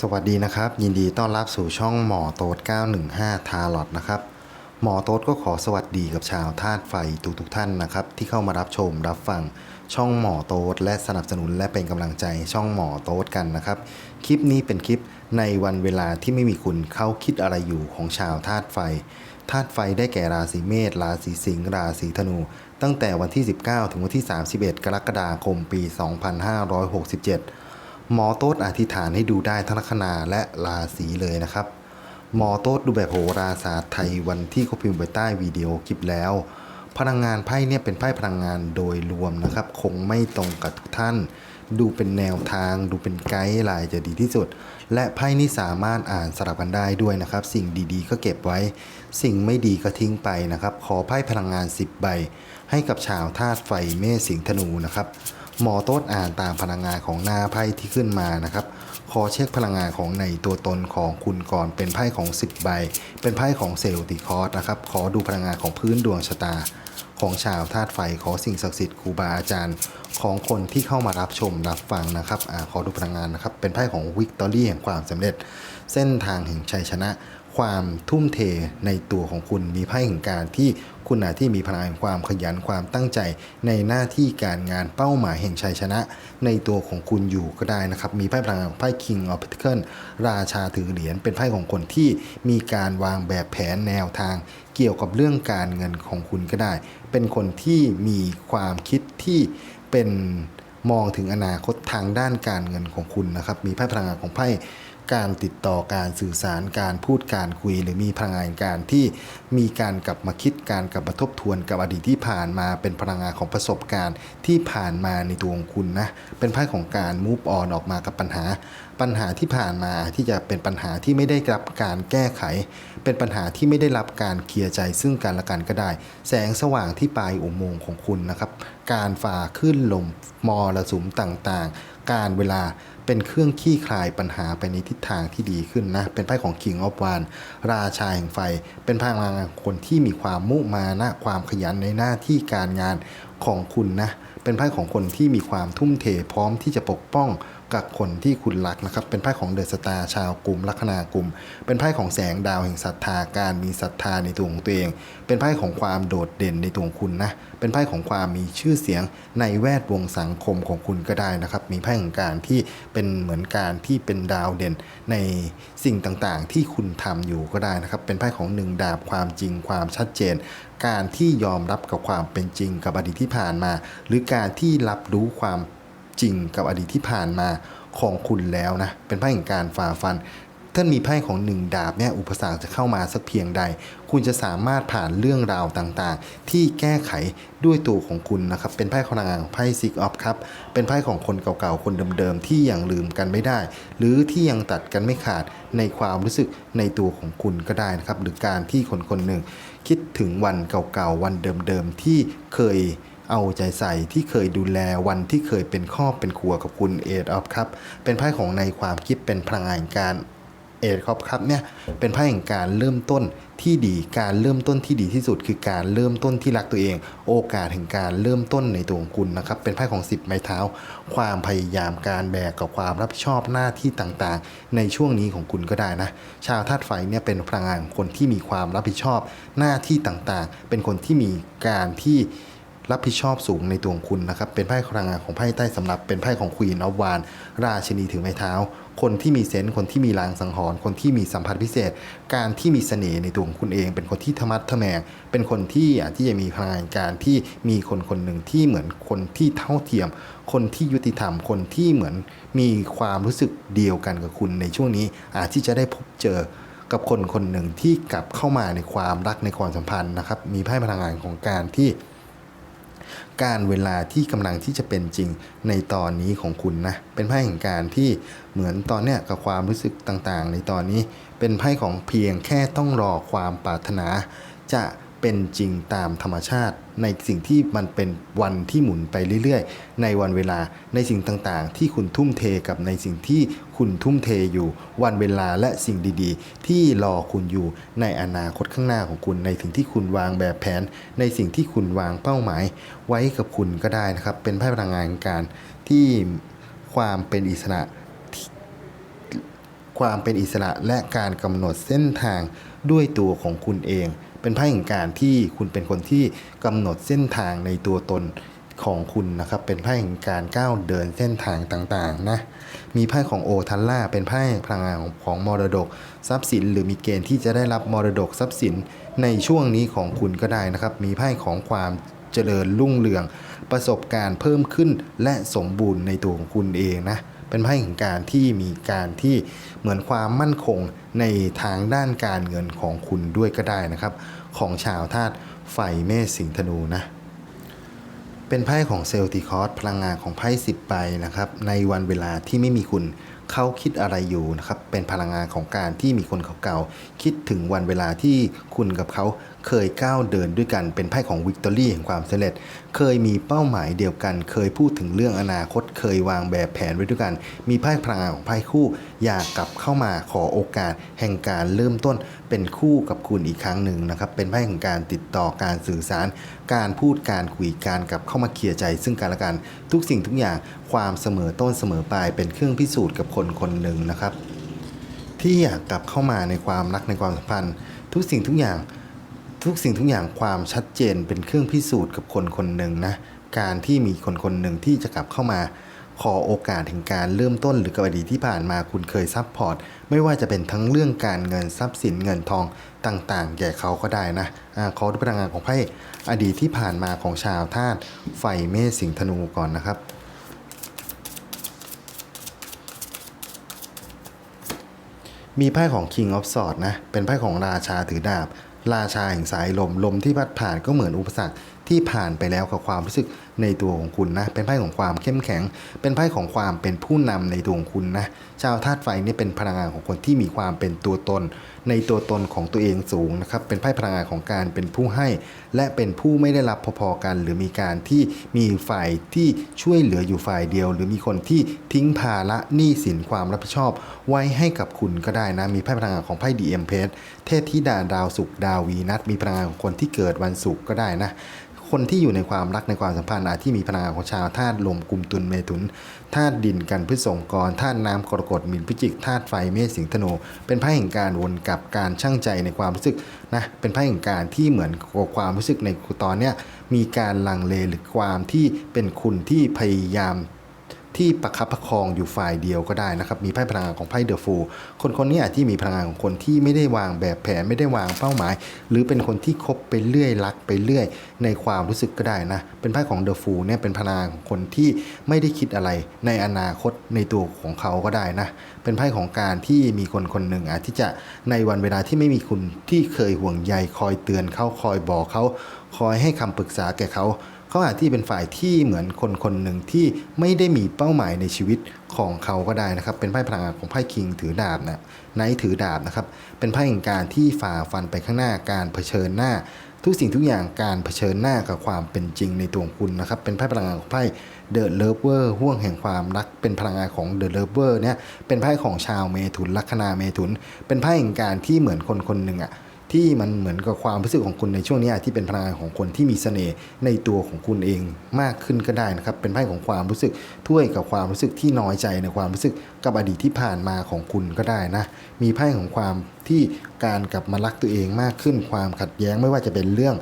สวัสดีนะครับ ยินดีต้อนรับสู่ช่องหมอโต๊ด915 ทาลอตนะครับ หมอโต๊ดก็ขอสวัสดีกับชาวธาตุไฟทุกๆท่านนะครับ ที่เข้ามารับชมรับฟังช่องหมอโต๊ดและสนับสนุนและเป็นกำลังใจช่องหมอโต๊ดกันนะครับ คลิปนี้เป็นคลิปในวันเวลาที่ไม่มีคุณเขาคิดอะไรอยู่ของชาวธาตุไฟธาตุไฟได้แก่ราศีเมษราศีสิงห์ราศีธนู ตั้งแต่วันที่ 19 ถึงวันที่ 31 กรกฎาคมปี 2567 หมอโต๊ดอธิษฐานให้ดูได้ทั้งลัคนาและราศีเลยนะครับ หมอโต๊ดดูแบบโหราศาสตร์ไทยวันที่เขาพิมพ์ไว้ใต้วิดีโอคลิปแล้ว พลังงานไพ่เนี่ยเป็นไพ่พลังงานโดยรวมนะครับ คงไม่ตรงกับทุกท่าน ดูเป็นแนวทาง ดูเป็นไกด์ไลน์จะดีที่สุด และไพ่นี่สามารถอ่านสลับกันได้ด้วยนะครับ สิ่งดีๆ ก็เก็บไว้ สิ่งไม่ดีก็ทิ้งไปนะครับ ขอไพ่พลังงาน 10 ใบ ให้กับชาวธาตุไฟเมษสิงห์ธนูนะครับ หมอโต๊ดอ่านตามพลังงานของหน้าไพ่ที่ขึ้นมานะครับ ขอเช็คพลังงานของในตัวตนของคุณก่อนเป็นไพ่ของ 10 ใบ เป็นไพ่ของเซลล์ติคอร์สนะครับ ขอดูพลังงานของพื้นดวงชะตา ของชาวธาตุไฟ ขอสิ่งศักดิ์สิทธิ์ครูบาอาจารย์ ของคนที่เข้ามารับชมรับฟังนะครับอขอดูพลังงานนะครับ เป็นไพ่ของวิกตอรี่แห่งความสำเร็จ เส้นทางแห่งชัยชนะ ความทุ่มเทในตัวของคุณมีไพ่แห่งการที่คุณอาจที่มีพลังความขยันความตั้งใจ ในหน้าที่การงานเป้าหมายแห่งชัยชนะ ในตัวของคุณอยู่ก็ได้นะครับ มีไพ่พลังไพ่ King of Pentacles ราชาถือเหรียญเป็นไพ่ของคนที่มีการวางแบบแผนแนวทาง เกี่ยวกับเรื่องการเงินของคุณก็ได้ เป็นคนที่มีความคิดที่เป็นมองถึงอนาคตทางด้านการเงินของคุณนะครับ มีไพ่พลังงานของไพ่ การติดต่อการสื่อสารการพูดการคุย หรือมีพลังงานการที่มีการกลับมาคิดการกลับมาทบทวนกับอดีตที่ผ่านมาเป็นพลังงานของประสบการณ์ที่ผ่านมาในตัวของคุณนะเป็นไพ่ของการมูฟออนออกมากับปัญหา ปัญหาที่ผ่านมาที่จะเป็นปัญหาที่ไม่ได้รับการแก้ไข เป็นปัญหาที่ไม่ได้รับการเคลียร์ใจซึ่งกันและกันก็ได้ แสงสว่างที่ปลายอุโมงค์ของคุณนะครับ การฝ่าขึ้นลมมรสุมต่างๆ การเวลา เป็นเครื่องขี้คลายปัญหาไปในทิศทางที่ดีขึ้นนะ เป็นไพ่ของ King of w a n ราชาแห่งไฟ เป็นพลังงานคนที่มีความมุมานะความขยันในหน้าที่การงานของคุณนะ เป็นไพ่ของคนที่มีความทุ่มเทพร้อมที่จะปกป้อง กับคนที่คุณรักนะครับ เป็นไพ่ของเดอะสตาร์ชาวกลุ่มลัคนากลุ่ม เป็นไพ่ของแสงดาวแห่งศรัทธาการมีศรัทธาในตัวของตัวเอง เป็นไพ่ของความโดดเด่นในตัวของคุณนะ เป็นไพ่ของความมีชื่อเสียงในแวดวงสังคมของคุณก็ได้นะครับ มีไพ่ของการที่เป็นเหมือนการที่เป็นดาวเด่นในสิ่งต่างๆ ที่คุณทำอยู่ก็ได้นะครับ เป็นไพ่ของหนึ่งดาบความจริงความชัดเจนการที่ยอมรับกับความเป็นจริงกับอดีตที่ผ่านมา หรือการที่รับรู้ความ จริงกับอดีตที่ผ่านมาของคุณแล้วนะ เป็นไพ่แห่งการฝ่าฟัน ท่านมีไพ่ของหนึ่งดาบเนี่ยอุปสรรคจะเข้ามาสักเพียงใด คุณจะสามารถผ่านเรื่องราวต่างๆ ที่แก้ไขด้วยตัวของคุณนะครับ เป็นไพ่พลังงานของไพ่ซิกออฟครับ เป็นไพ่ของคนเก่าๆ คนเดิมๆ ที่ยังลืมกันไม่ได้ หรือที่ยังตัดกันไม่ขาดในความรู้สึกในตัวของคุณก็ได้นะครับ หรือการที่คนคนหนึ่งคิดถึงวันเก่าๆ วันเดิมๆ ที่เคย เอาใจใส่ที่เคยดูแลวันที่เคยเป็นครอบเป็นครัวกับคุณเอดออฟครับ เป็นไพ่ของในความคิดเป็นพลังงานการเอดครับครับเนี่ยเป็นไพ่แห่งการเริ่มต้นที่ดีการเริ่มต้นที่ดีที่สุด คือการเริ่มต้นที่รักตัวเอง โอกาสแห่งการเริ่มต้นในตัวของคุณนะครับเป็นไพ่ของ 10 ไม้เท้า ความพยายามการแบกกับความรับผิดชอบหน้าที่ต่างๆ ในช่วงนี้ของคุณก็ได้นะชาวธาตุไฟเนี่ยเป็นพลังงานคนที่มีความรับผิดชอบหน้าที่ต่างๆ เป็นคนที่มีการที่ รับผิดชอบสูงในตัวของคุณนะครับ เป็นไพ่พลังงานของไพ่ใต้สำหรับ เป็นไพ่ของควีนออฟวานราชินีถือไม้เท้า คนที่มีเซนส์คนที่มีลางสังหรณ์คนที่มีสัมผัสพิเศษ การที่มีเสน่ห์ในตัวของคุณเอง เป็นคนที่ธรรมัดทะแมง เป็นคนที่อาจที่จะมีพลังงานการที่มีคนคนหนึ่งที่เหมือนคนที่เท่าเทียม คนที่ยุติธรรมคนที่เหมือนมีความรู้สึกเดียวกันกับคุณในช่วงนี้ อาจที่จะได้พบเจอกับคนคนหนึ่งที่กลับเข้ามาในความรักในความสัมพันธ์นะครับ มีไพ่พลังงานของการที่ การเวลาที่กำลังที่จะเป็นจริงในตอนนี้ของคุณนะ เป็นไพ่แห่งการที่เหมือนตอนเนี้ยกับความรู้สึกต่างๆ ในตอนนี้ เป็นไพ่ของเพียงแค่ต้องรอความปรารถนา จะ เป็นจริงตามธรรมชาติ ในสิ่งที่มันเป็นวันที่หมุนไปเรื่อยๆ ในวันเวลาในสิ่งต่างๆ ที่คุณทุ่มเทกับในสิ่งที่คุณทุ่มเทอยู่วันเวลาและสิ่งดีๆ ที่รอคุณอยู่ในอนาคตข้างหน้าของคุณในสิ่งที่คุณวางแบบแผน ในสิ่งที่คุณวางเป้าหมาย ไว้กับคุณก็ได้นะครับ เป็นไพ่พลังงานการที่ความเป็นอิสระคความเป็นอิสระและการกำหนดเส้นทางด้วยตัวของคุณเอง เป็นไพ่แห่งการที่คุณเป็นคนที่กำหนดเส้นทางในตัวตนของคุณนะครับ เป็นไพ่แห่งการก้าวเดินเส้นทางต่างๆนะ มีไพ่ของโอทัลล่า เป็นไพ่พลังงานของมรดกทรัพย์สิน หรือมีเกณฑ์ที่จะได้รับมรดกทรัพย์สินในช่วงนี้ของคุณก็ได้นะครับ มีไพ่ของความเจริญรุ่งเรือง ประสบการณ์เพิ่มขึ้นและสมบูรณ์ในตัวของคุณเองนะ เป็นไพ่แห่งการที่มีการที่เหมือนความมั่นคงในทางด้านการเงินของคุณด้วยก็ได้นะครับ ของชาวธาตุไฟเมษสิงธนูนะเป็นไพ่ของเซลติคอสพลังงานของไพ่10ใบนะครับในวันเวลาที่ไม่มีคุณเขาคิดอะไรอยู่นะครับเป็นพลังงานของการที่มีคนเก่าๆคิดถึงวันเวลาที่คุณกับเขา เคยก้าวเดินด้วยกันเป็นไพ่ของวิกตอรี่แห่งความสำเร็จ เคยมีเป้าหมายเดียวกัน เคยพูดถึงเรื่องอนาคต เคยวางแบบแผนไว้ด้วยกัน มีไพ่พลังงานของไพ่คู่ อยากกลับเข้ามาขอโอกาส แห่งการเริ่มต้นเป็นคู่กับคุณอีกครั้งหนึ่งนะครับ เป็นไพ่ของการติดต่อการสื่อสาร การพูดการคุยการกลับเข้ามาเคลียร์ใจ ซึ่งกันและกัน ทุกสิ่งทุกอย่างความเสมอต้นเสมอปลายเป็นเครื่องพิสูจน์กับคนคนหนึ่งนะครับที่อยากกลับเข้ามาในความรักในความสัมพันธ์ ทุกสิ่งทุกอย่าง ทุกสิ่งทุกอย่างความชัดเจนเป็นเครื่องพิสูจน์กับคนคนหนึ่งนะ การที่มีคนคนหนึ่งที่จะกลับเข้ามาขอโอกาสถึงการเริ่มต้นหรือกับอดีตที่ผ่านมาคุณเคยซัพพอร์ต ไม่ว่าจะเป็นทั้งเรื่องการเงินทรัพย์สินเงินทองต่างๆ แก่เขาก็ได้นะอขอดูพลังงานของไพ่อดีตที่ผ่านมาของชาวธาตุไฟเมษสิงธนูก่อนนะครับมีไพ่ของ King of Swords นะ เป็นไพ่ของราชาถือดาบ ราชาแห่งสายลมลมที่พัดผ่านก็เหมือนอุปสรรคที่ผ่านไปแล้วกับความรู้สึก ในตัวของคุณนะ เป็นไพ่ของความเข้มแข็ง เป็นไพ่ของความเป็นผู้นำในตัวของคุณนะ ชาวธาตุไฟนี่เป็นพลังงานของคนที่มีความเป็นตัวตน ในตัวตนของตัวเองสูงนะครับ เป็นไพ่พลังงานของการเป็นผู้ให้ และเป็นผู้ไม่ได้รับพอๆกัน หรือมีการที่มีฝ่ายที่ช่วยเหลืออยู่ฝ่ายเดียว หรือมีคนที่ทิ้งภาระหนี้สินความรับผิดชอบ ไว้ให้กับคุณก็ได้นะ มีไพ่พลังงานของไพ่ดีเอ็มเพสเทพธิดาดาวศุกดาววีนัทมีพลังงานของคนที่เกิดวันศุกร์ก็ได้นะ คนที่อยู่ในความรักในความสัมพันธ์อาจที่มีพลังงานของชาวธาตุลมกลุ่มตุลเมถุนธาตุดินกันพฤษงกรธาตุน้ำกรกฎมินพิจิกธาตุไฟเมษสิงธนู เป็นไพ่แห่งการวนกับการช่างใจในความรู้สึกนะเป็นไพ่แห่งการที่เหมือนกับความรู้สึกในตอนเนี้ยมีการลังเลหรือความที่เป็นคุณที่พยายาม ที่ประคับประคองอยู่ฝ่ายเดียวก็ได้นะครับมีไพ่พลังงานของไพ่เดอะฟูคนคนนี้อาจที่มีพลังงานของคนที่ไม่ได้วางแบบแผนไม่ได้วางเป้าหมาย หรือเป็นคนที่คบไปเรื่อยรักไปเรื่อย ในความรู้สึกก็ได้นะ เป็นไพ่ของเดอะฟูเนี่ยเป็นพลังงานของคนที่ไม่ได้คิดอะไรในอนาคตในตัวของเขาก็ได้นะ เป็นไพ่ของการที่มีคนคนหนึ่งอาจที่จะในวันเวลาที่ไม่มีคุณที่เคยห่วงใยคอยเตือนเขาคอยบอกเขาคอยให้คำปรึกษาแก่เขา เขาอาจที่เป็นฝ่ายที่เหมือนคนคนหนึ่งที่ไม่ได้มีเป้าหมายในชีวิตของเขาก็ได้นะครับ เป็นไพ่พลังงานของไพ่คิงถือดาบนะไนท์ถือดาบนะครับ เป็นไพ่แห่งการที่ฝ่าฟันไปข้างหน้าการเผชิญหน้า ทุกสิ่งทุกอย่างการเผชิญหน้ากับความเป็นจริงในตัวคุณนะครับ เป็นไพ่พลังงานของไพ่เดอะเลิฟเวอร์ห่วงแห่งความรัก เป็นพลังงานของเดอะเลิฟเวอร์เนี่ยเป็นไพ่ของชาวเมถุนลัคนาเมถุน เป็นไพ่แห่งการที่เหมือนคนคนหนึ่งอะ ที่มันเหมือนกับความรู้สึกของคุณในช่วงนี้ที่เป็นพลังงานของคนที่มีเสน่ห์ในตัวของคุณเองมากขึ้นก็ได้นะครับ เป็นไพ่ของความรู้สึกถ้วยกับความรู้สึกที่น้อยใจในความรู้สึกกับอดีตที่ผ่านมาของคุณก็ได้นะ มีไพ่ของความที่การกลับมารักตัวเองมากขึ้น ความขัดแย้งไม่ว่าจะเป็นเรื่อง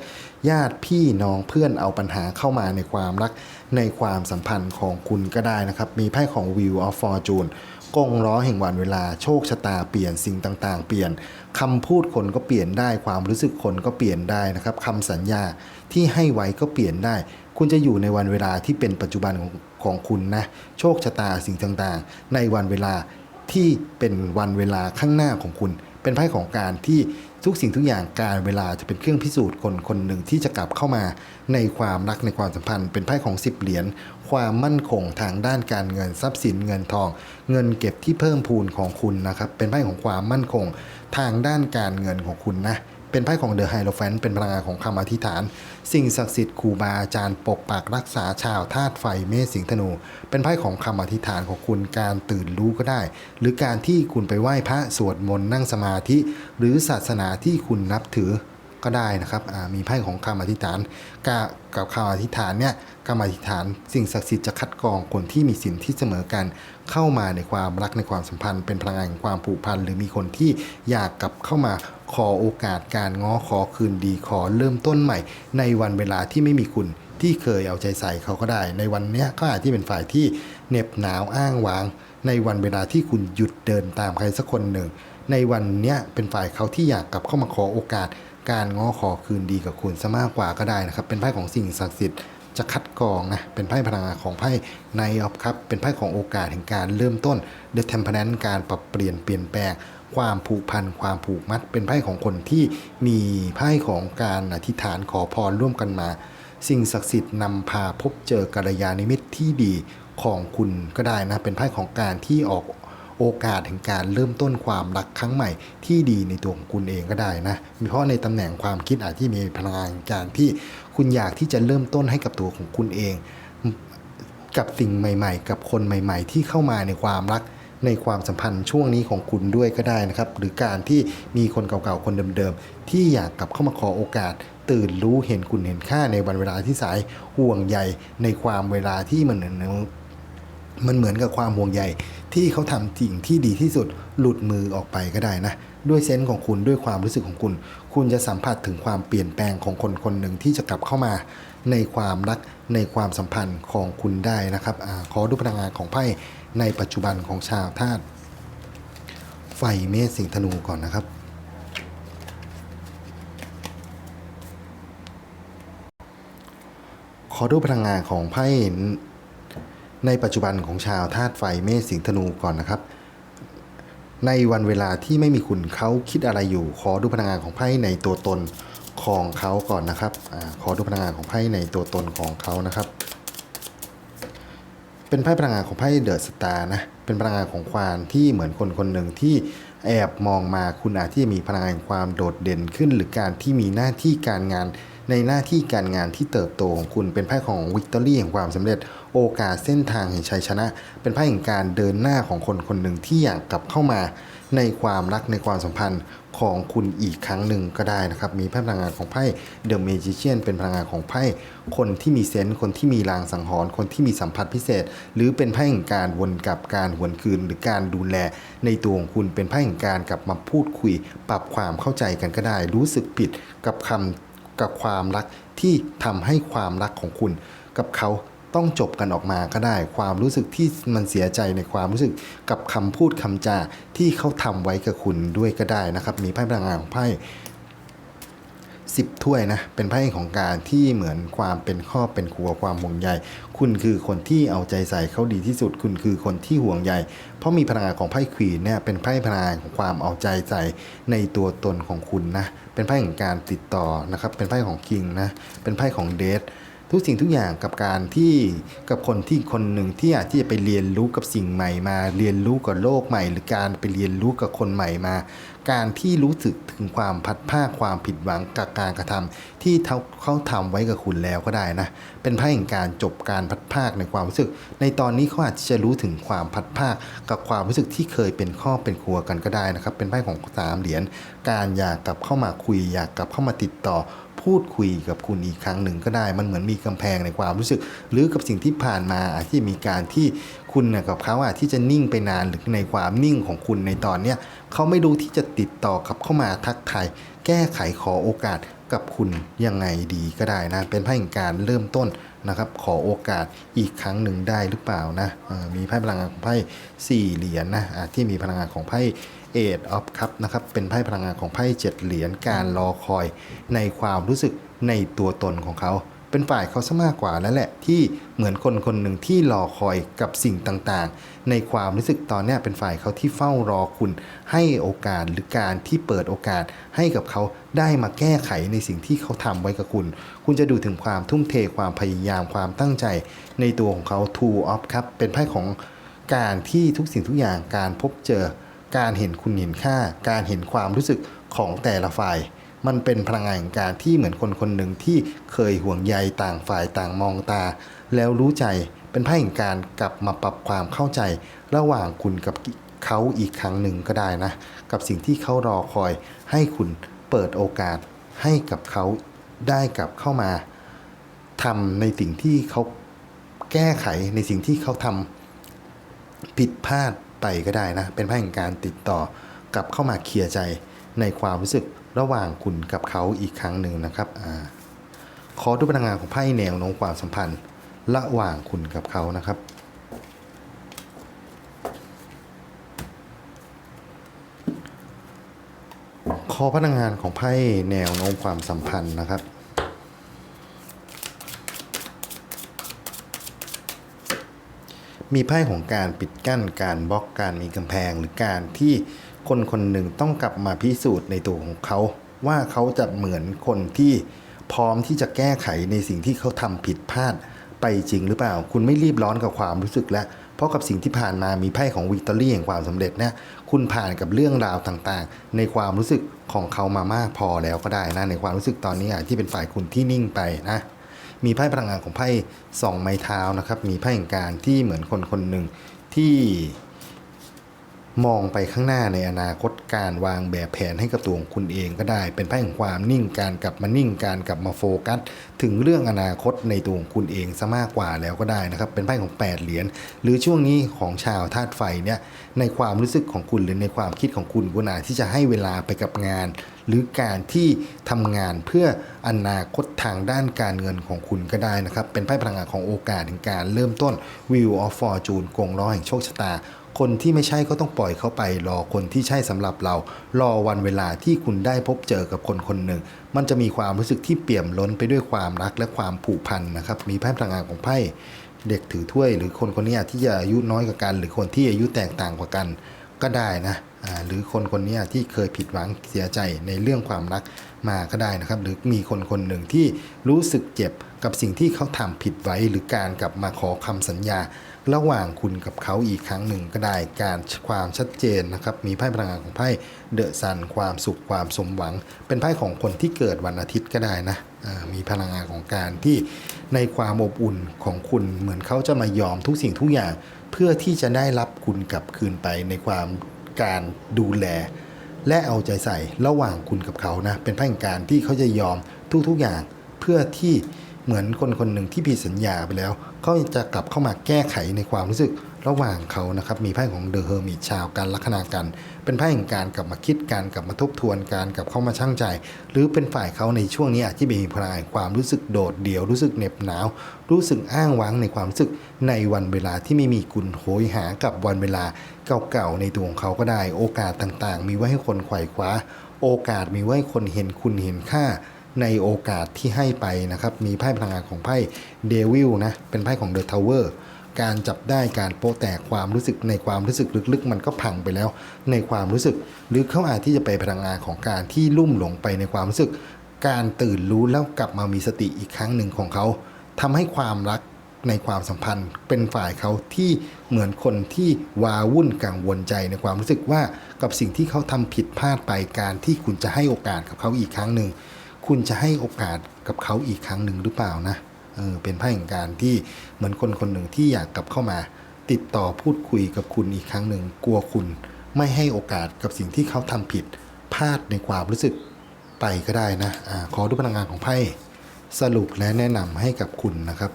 ญาติพี่น้องเพื่อนเอาปัญหาเข้ามาในความรักในความสัมพันธ์ของคุณก็ได้นะครับ มีไพ่ของ Wheel of Fortune กงล้อแห่งวันเวลาโชคชะตาเปลี่ยนสิ่งต่างๆ เปลี่ยนคำพูดคนก็เปลี่ยนได้ความรู้สึกคนก็เปลี่ยนได้นะครับคำสัญญาที่ให้ไว้ก็เปลี่ยนได้ คุณจะอยู่ในวันเวลาที่เป็นปัจจุบันของของคุณนะโชคชะตาสิ่งต่างๆ ในวันเวลาที่เป็นวันเวลาข้างหน้าของคุณ เป็นไพ่ของการที่ทุกสิ่งทุกอย่างการเวลาจะเป็นเครื่องพิสูจน์คนคนหนึ่งที่จะกลับเข้ามาในความรักในความสัมพันธ์ เป็นไพ่ของสิบเหรียญความมั่นคงทางด้านการเงินทรัพย์สินเงินทอง เงินเก็บที่เพิ่มพูนของคุณนะครับเป็นไพ่ของความมั่นคงทางด้านการเงินของคุณนะ เป็นไพ่ของเดอะไฮโลแฟนเป็นพลังงานของคำอธิษฐาน สิ่งศักดิ์สิทธิ์ครูบาอาจารย์ปกปักรักษาชาวธาตุไฟเมษสิงธนู เป็นไพ่ของคำอธิษฐานของคุณการตื่นรู้ก็ได้ หรือการที่คุณไปไหว้พระสวดมนต์นั่งสมาธิ หรือศาสนาที่คุณนับถือ ก็ได้นะครับมีไพ่ของคำอธิษฐานกับคำอธิษฐานเนี่ยคำอธิษฐานสิ่งศักดิ์สิทธิ์จะคัดกรองคนที่มีสินที่เสมอกันเข้ามาในความรักในความสัมพันธ์ เป็นพลังงานแห่งความผูกพันหรือมีคนที่อยากกลับเข้ามาขอโอกาสการง้อขอคืนดีขอเริ่มต้นใหม่ ในวันเวลาที่ไม่มีคุณที่เคยเอาใจใส่เขาก็ได้ ในวันนี้ก็อาจที่เป็นฝ่ายที่เหน็บหนาวอ้างว้าง ในวันเวลาที่คุณหยุดเดินตามใครสักคนหนึ่ง ในวันนี้เป็นฝ่ายเขาที่อยากกลับเข้ามาขอโอกาส การง้อขอคืนดีกับคุณซะมากกว่าก็ได้นะครับ เป็นไพ่ของสิ่งศักดิ์สิทธิ์จะคัดกรองนะ เป็นไพ่พลังงานของไพ่ในออฟครับ เป็นไพ่ของโอกาสแห่งการเริ่มต้น The Temperance การปรับเปลี่ยนเปลี่ยนแปลง ความผูกพัน ความผูกมัด เป็นไพ่ของคนที่มีไพ่ของการอธิษฐานขอพรร่วมกันมา สิ่งศักดิ์สิทธิ์นำพาพบเจอกัลยาณมิตรที่ดีของคุณก็ได้นะ เป็นไพ่ของการที่ออก โอกาสแห่งการเริ่มต้นความรักครั้งใหม่ที่ดีในตัวของคุณเองก็ได้นะเพราะในตำแหน่งความคิดอาจที่มีพลังงานการที่คุณอยากที่จะเริ่มต้นให้กับตัวของคุณเอง กับสิ่งใหม่ ๆ กับคนใหม่ ๆ ที่เข้ามาในความรักในความสัมพันธ์ช่วงนี้ของคุณด้วยก็ได้นะครับ หรือการที่มีคนเก่าๆ คนเดิมๆ ที่อยากกลับเข้ามาขอโอกาส ตื่นรู้เห็นคุณเห็นค่าในวันเวลาที่สายห่วงใยในความเวลาที่มันเห มันเหมือนกับความห่วงใยที่เขาทำสิ่งที่ดีที่สุดหลุดมือออกไปก็ได้นะ ด้วยเซนส์ของคุณด้วยความรู้สึกของคุณ คุณจะสัมผัสถึงความเปลี่ยนแปลงของคนคนหนึ่งที่จะกลับเข้ามาในความรักในความสัมพันธ์ของคุณได้นะครับอขอดูพลังงานของไพ่ในปัจจุบันของชาวธาตุไฟเมษสิงธนูก่อนนะครับขอดูพลังงานของไพ่ ในปัจจุบันของชาวธาตุไฟเมษสิงธนูก่อนนะครับ ในวันเวลาที่ไม่มีคุณเขาคิดอะไรอยู่ ขอดูพลังงานของไพ่ในตัวตนของเขาก่อนนะครับอขอดูพลังงานของไพ่ในตัวตนของเขานะครับ เป็นไพ่พลังงานของไพ่เดอะสตาร์นะ เป็นพลังงานของความที่เหมือนคนคนหนึ่งที่แอบมองมาคุณอาจที่จะมีพลังงานความโดดเด่นขึ้น หรือการที่มีหน้าที่การงาน ในหน้าที่การงานที่เติบโตของคุณเป็นไพ่ของวิกตอรี่แห่งความสำเร็จ โอกาสเส้นทางแห่งชัยชนะ เป็นไพ่แห่งการเดินหน้าของคนคนหนึ่งที่อยากกลับเข้ามา ในความรักในความสัมพันธ์ของคุณอีกครั้งหนึ่งก็ได้นะครับ มีไพ่พลังงานของไพ่เดอะเมจิเชียนเป็นพลังงานของไพ่คนที่มีเซนส์คนที่มีลางสังหรณ์คนที่มีสัมผัสพิเศษ หรือเป็นไพ่แห่งการวนกลับการหวนคืน หรือการดูแล ในตัวของคุณเป็นไพ่แห่งการกลับมาพูดคุย ปรับความเข้าใจกันก็ได้ รู้สึกผิดกับคำ กับความรักที่ทำให้ความรักของคุณ กับเขาต้องจบกันออกมาก็ได้ ความรู้สึกที่มันเสียใจในความรู้สึกกับคำพูดคำจาที่เขาทำไว้กับคุณด้วยก็ได้นะครับ มีไพ่พลังงานของไพ่ สิบถ้วยนะ เป็นไพ่ของการที่เหมือนความเป็นครอบเป็นครัวความห่วงใย คุณคือคนที่เอาใจใส่เขาดีที่สุด คุณคือคนที่ห่วงใย เพราะมีพลังงานของไพ่ควีนเนี่ยเป็นไพ่พลังงานของความเอาใจใส่ในตัวตนของคุณนะ เป็นไพ่ของการติดต่อนะครับ เป็นไพ่ของคิงนะ เป็นไพ่ของเดท ทุกสิ่งทุกอย่างกับการที่กับคนที่คนหนึ่งที่อาจที่จะไปเรียนรู้กับสิ่งใหม่มา เรียนรู้กับโลกใหม่ หรือการไปเรียนรู้กับคนใหม่มา การที่รู้สึกถึงความพัดภาความผิดหวังกับการกระทำที่เขาเขาทำไว้กับคุณแล้วก็ได้นะ เป็นไพ่แห่งการจบการพัดภาคในความรู้สึก ในตอนนี้เขาอาจจะรู้ถึงความพัดภาคกับความรู้สึกที่เคยเป็นข้อเป็นครัวกันก็ได้นะครับ เป็นไพ่ของสามเหรียญการอยากกลับเข้ามาคุยอยากกลับเข้ามาติดต่อ พูดคุยกับคุณอีกครั้งหนึ่งก็ได้ มันเหมือนมีกำแพงในความรู้สึก หรือกับสิ่งที่ผ่านมาอาจที่มีการที่คุณกับเขาอาจที่จะนิ่งไปนานหรือในความนิ่งของคุณในตอนเนี้ยเขาไม่รู้ที่จะติดต่อกลับเข้ามาทักทายแก้ไขขอโอกาสกับคุณยังไงดีก็ได้นะ เป็นไพ่แห่งการเริ่มต้น นะครับ ขอโอกาสอีกครั้งหนึ่งได้หรือเปล่านะมีไพ่พลังงานของไพ่สี่เหรียญนะที่มีพลังงานของไพ่เอดออฟคัพนะครับเป็นไพ่พลังงานของไพ่เจ็ดเหรียญการรอคอยในความรู้สึกในตัวตนของเขา เป็นฝ่ายเขาซะมากกว่าแล้วแหละ ที่เหมือนคนคนหนึ่งที่รอคอยกับสิ่งต่างๆ ในความรู้สึกตอนนี้เป็นฝ่ายเขาที่เฝ้ารอคุณ ให้โอกาสหรือการที่เปิดโอกาสให้กับเขาได้มาแก้ไขในสิ่งที่เขาทำไว้กับคุณ คุณจะดูถึงความทุ่มเทความพยายามความตั้งใจ ในตัวของเขา Two of ครับเป็นไพ่ของการที่ทุกสิ่งทุกอย่างการพบเจอ การเห็นคุณเห็นค่า การเห็นความรู้สึกของแต่ละฝ่าย มันเป็นพลังงานแห่งการที่เหมือนคนคนหนึ่งที่เคยห่วงใยต่างฝ่ายต่างมองตา แล้วรู้ใจเป็นไพ่แห่งการกลับมาปรับความเข้าใจ ระหว่างคุณกับเขาอีกครั้งหนึ่งก็ได้นะ กับสิ่งที่เขารอคอย ให้คุณเปิดโอกาสให้กับเขาได้กลับเข้ามาทำในสิ่งที่เขาแก้ไขในสิ่งที่เขาทำผิดพลาดไปก็ได้นะ เป็นไพ่แห่งการติดต่อกลับเข้ามาเคลียร์ใจในความรู้สึก ระหว่างคุณกับเขาอีกครั้งหนึ่งนะครับอขอดูพลังงานของไพ่แนวโน้มความสัมพันธ์ ระหว่างคุณกับเขานะครับขอพลังงานของไพ่แนวโน้มความสัมพันธ์นะครับ มีไพ่ของการปิดกั้นการบล็อกการมีกำแพงหรือการที่ คนคนหนึ่งต้องกลับมาพิสูจน์ในตัวของเขา ว่าเขาจะเหมือนคนที่พร้อมที่จะแก้ไขในสิ่งที่เขาทำผิดพลาดไปจริงหรือเปล่า คุณไม่รีบร้อนกับความรู้สึกแล้วเพราะกับสิ่งที่ผ่านมามีไพ่ของวิกตอรี่แห่งความสำเร็จนะคุณผ่านกับเรื่องราวต่างๆ ในความรู้สึกของเขามามากพอแล้วก็ได้นะในความรู้สึกตอนนี้อะที่เป็นฝ่ายคุณที่นิ่งไปนะมีไพ่พลังงานของไพ่สองไม้เท้านะครับมีไพ่แห่งการที่เหมือนคนคนหนึ่งที่ มองไปข้างหน้าในอนาคตการวางแบบแผนให้กับตัวของคุณเองก็ได้ เป็นไพ่แห่งความนิ่งการกลับมานิ่งการกลับมาโฟกัส ถึงเรื่องอนาคตในตัวของคุณเองซะมากกว่าแล้วก็ได้นะครับ เป็นไพ่ของ 8 เหรียญหรือช่วงนี้ของชาวธาตุไฟเนี่ยในความรู้สึกของคุณหรือในความคิดของคุณคุณอาจที่จะให้เวลาไปกับงาน หรือการที่ทำงานเพื่ออนาคตทางด้านการเงินของคุณก็ได้นะครับเป็นไพ่พลังงานของโอกาสในการเริ่มต้น Wheel of Fortune กงล้อแห่งโชคชะตา คนที่ไม่ใช่ก็ต้องปล่อยเขาไป รอคนที่ใช่สำหรับเรา รอวันเวลาที่คุณได้พบเจอกับคนคนหนึ่ง มันจะมีความรู้สึกที่เปี่ยมล้นไปด้วยความรักและความผูกพันนะครับ มีไพ่พลังงานของไพ่เด็กถือถ้วย หรือคนคนนี้ที่จะอายุน้อยกว่ากัน หรือคนที่อายุแตกต่างกว่ากันก็ได้นะหรือคนคนนี้ที่เคยผิดหวังเสียใจในเรื่องความรักมาก็ได้นะครับ หรือมีคนคนหนึ่งที่รู้สึกเจ็บกับสิ่งที่เขาทำผิดไว้หรือการกลับมาขอคำสัญญา ระหว่างคุณกับเขาอีกครั้งหนึ่งก็ได้การความชัดเจนนะครับ มีไพ่พลังงานของไพ่เดอะซันความสุขความสมหวัง เป็นไพ่ของคนที่เกิดวันอาทิตย์ก็ได้นะมีพลังงานของการที่ในความอบอุ่นของคุณเหมือนเขาจะมายอมทุกสิ่งทุกอย่าง เพื่อที่จะได้รับคุณกลับคืนไปในความการดูแล และเอาใจใส่ระหว่างคุณกับเขานะเป็นไพ่แห่งการที่เขาจะยอมทุกๆอย่าง เพื่อที่เหมือนคนคนหนึ่งที่ผิดสัญญาไปแล้ว เขาจะกลับเข้ามาแก้ไขในความรู้สึกระหว่างเขานะครับ มีไพ่ของเดอะเฮอร์มิตชาวการลัคนากัน เป็นไพ่แห่งการกลับมาคิดการกลับมาทบทวนการกลับเข้ามาช่างใจ หรือเป็นฝ่ายเขาในช่วงนี้อาจจะมีพลังแห่งความรู้สึกโดดเดี่ยวรู้สึกเหน็บหนาว รู้สึกอ้างว้างในความรู้สึกในวันเวลาที่ไม่มีคุณโหยหากับวันเวลาเก่าๆในตัวของเขาก็ได้ โอกาสต่างๆ มีไว้ให้คนไขว่คว้า โอกาสมีไว้ให้คนเห็นคุณเห็นค่า ในโอกาสที่ให้ไปนะครับ มีไพ่พลังงานของไพ่เดวิลนะ เป็นไพ่ของเดอะทาวเวอร์การจับได้การโปะแตกความรู้สึกในความรู้สึกลึกๆ มันก็พังไปแล้ว ในความรู้สึก หรือเขาอาจที่จะไปพลังงานของการที่ลุ่มหลงไปในความรู้สึก การตื่นรู้แล้วกลับมามีสติอีกครั้งหนึ่งของเขาทำให้ความรักในความสัมพันธ์เป็นฝ่ายเขาที่เหมือนคนที่วาวุ่นกังวลใจในความรู้สึกว่ากับสิ่งที่เขาทำผิดพลาดไปการที่คุณจะให้โอกาสกับเขาอีกครั้งหนึ่ง คุณจะให้โอกาสกับเขาอีกครั้งหนึ่งหรือเปล่านะเออเป็นไพ่แห่งการที่เหมือนคนคนหนึ่งที่อยากกลับเข้ามา ติดต่อพูดคุยกับคุณอีกครั้งหนึ่งกลัวคุณ ไม่ให้โอกาสกับสิ่งที่เขาทำผิดพลาดในความรู้สึกไปก็ได้นะอ่าขอดูพลังงานของไพ่สรุปและแนะนำให้กับคุณนะครับ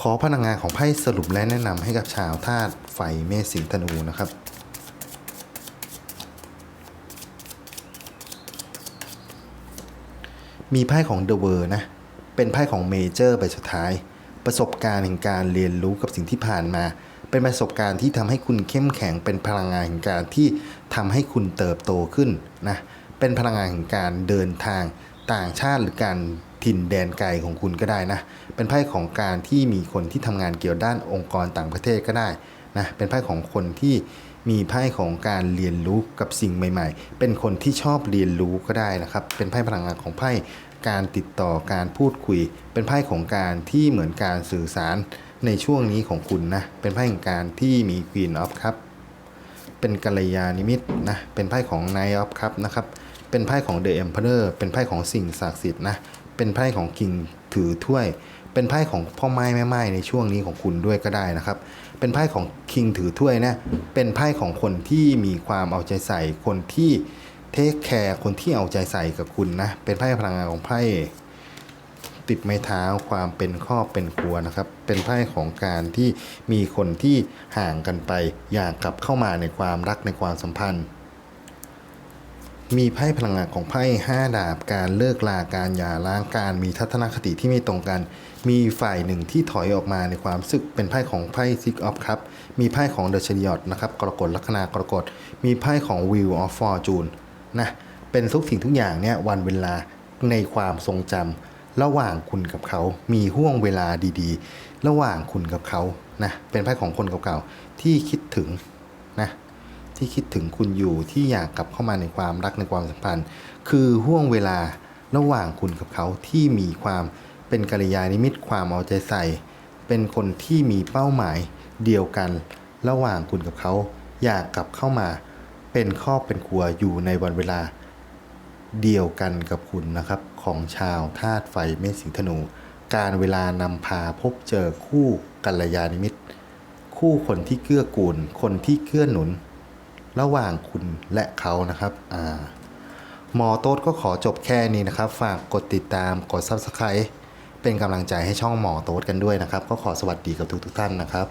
ขอพลังงานของไพ่สรุปและแนะนำให้กับชาวธาตุไฟเมษสิงธนูนะครับ มีไพ่ของเดอะเวอร์นะ เป็นไพ่ของเมเจอร์ใบสุดท้าย ประสบการณ์แห่งการเรียนรู้กับสิ่งที่ผ่านมา เป็นประสบการณ์ที่ทำให้คุณเข้มแข็ง เป็นพลังงานแห่งการที่ทำให้คุณเติบโตขึ้นนะ เป็นพลังงานแห่งการเดินทางต่างชาติหรือการถิ่นแดนไกลของคุณก็ได้นะ เป็นไพ่ของการที่มีคนที่ทำงานเกี่ยวด้านองค์กรต่างประเทศก็ได้ นะเป็นไพ่ของคนที่มีไพ่ของการเรียนรู้กับสิ่งใหม่ ๆ เป็นคนที่ชอบเรียนรู้ก็ได้นะครับ เป็นไพ่พลังงานของไพ่การติดต่อการพูดคุย เป็นไพ่ของการที่เหมือนการสื่อสารในช่วงนี้ของคุณนะ เป็นไพ่ของการที่มี Queen of Cup เป็นกัลยาณิมิตนะ เป็นไพ่ของ Knight of Cup นะครับ เป็นไพ่ของ The Emperor เป็นไพ่ของสิ่งศักดิ์สิทธิ์นะ เป็นไพ่ของ King ถือถ้วย เป็นไพ่ของพ่อไม้แม่ไม้ในช่วงนี้ของคุณด้วยก็ได้นะครับ เป็นไพ่ของ King ถือถ้วยนะเป็นไพ่ของคนที่มีความเอาใจใส่คนที่เทคแคร์คนที่เอาใจใส่กับคุณนะเป็นไพ่พลังงานของไพ่ติดไม้เท้าความเป็นครอบเป็นครัวนะครับ เป็นไพ่ของการที่มีคนที่ห่างกันไปอยากกลับเข้ามาในความรักในความสัมพันธ์ มีไพ่พลังงานของไพ่ห้าดาบการเลิกลาการหย่าร้างการมีทัศนคติที่ไม่ตรงกัน มีฝ่ายหนึ่งที่ถอยออกมาในความรู้สึกเป็นไพ่ของไพ่ซิกออฟครับ มีไพ่ของเดอะช r ริออตนะครับกรกฎลัคนากรกฎ มีไพ่ของวิวออฟฟอร์จูนนะเป็นทุกสิ่งทุกอย่างเนี่ยวันเวลาในความทรงจำระหว่างคุณกับเขา มีห่วงเวลาดีๆ ระหว่างคุณกับเขานะเป็นไพ่ของคนเก่าๆที่คิดถึงนะที่คิดถึงคุณอยู่ที่อยากกลับเข้ามาในความรักในความสัมพันธ์ คือห่วงเวลาระหว่างคุณกับเขาที่มีความ เป็นกัลยาณมิตรความเอาใจใส่ เป็นคนที่มีเป้าหมายเดียวกัน ระหว่างคุณกับเขา อยากกลับเข้ามา เป็นครอบเป็นครัวอยู่ในวันเวลา เดียวกันกับคุณนะครับ ของชาวธาตุไฟเมษสิงห์ธนู การเวลานำพาพบเจอคู่กัลยาณมิตรคู่คนที่เกื้อกูล คนที่เกื้อหนุน ระหว่างคุณและเขานะครับอ่าหมอโต๊ดก็ขอจบแค่นี้นะครับ ฝากกดติดตาม กด Subscribe เป็นกำลังใจให้ช่องหมอโต๊ดกันด้วยนะครับ ก็ขอสวัสดีกับทุกทุกท่านนะครับ